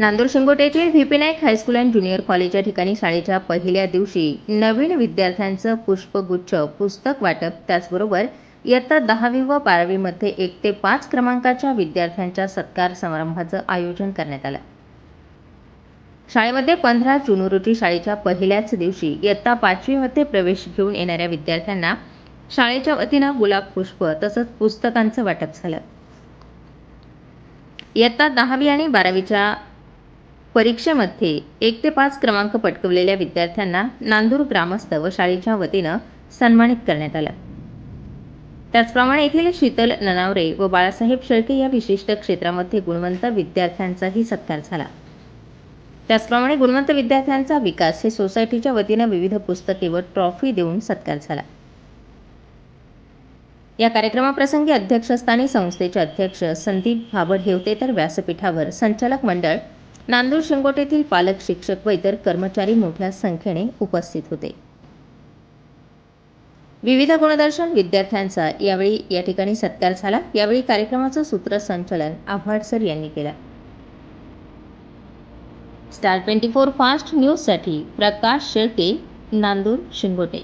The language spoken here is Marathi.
नांदूर शिंगोटे येथील V P Naik high school and junior college या ठिकाणी शाळेच्या पहिल्या दिवशी नवीन विद्यार्थ्यांचं पुष्पगुच्छ पुस्तक वाटप त्याचबरोबर इयत्ता दहावी व बारावीमध्ये एक ते पाच क्रमांकाच्या विद्यार्थ्यांच्या सत्कार समारंभाचं आयोजन करण्यात आलं. शाळेमध्ये पंधरा जून रोजी शाळेच्या पहिल्याच दिवशी इयत्ता पाचवीमध्ये प्रवेश घेऊन येणाऱ्या विद्यार्थ्यांना शाळेच्या वतीनं गुलाब पुष्प तसंच पुस्तकांचं वाटप झालं. इयत्ता दहावी आणि बारावीच्या परीक्षेमध्ये एक ते पाच क्रमांक पटकवलेल्या विद्यार्थ्यांना नांदूर ग्रामस्थ व शाळेच्या वतीनं सन्मानित करण्यात आलं. त्याचप्रमाणे येथील शीतल ननावरे व बाळासाहेब शेळके या विशिष्ट क्षेत्रामध्ये गुणवंत विद्यार्थ्यांचाही सत्कार झाला. त्याचप्रमाणे गुणवंत विद्यार्थ्यांचा विकास हे सोसायटीच्या वतीनं विविध पुस्तके व ट्रॉफी देऊन सत्कार झाला. या कार्यक्रमाप्रसंगी अध्यक्षस्थानी संस्थेचे अध्यक्ष संदीप भाबड हे होते तर व्यासपीठावर संचालक मंडळ नांदूर शिंगोटेतील पालक शिक्षक व इतर कर्मचारी मोठ्या संख्येने उपस्थित होते. विविध गुणदर्शन विद्यार्थ्यांचा यावेळी या ठिकाणी सत्कार झाला. यावेळी कार्यक्रमाचं सूत्रसंचालन आव्हाड सर यांनी केलं. स्टार ट्वेंटी फोर फास्ट न्यूजसाठी प्रकाश शेळके नांदूर शिंगोटे.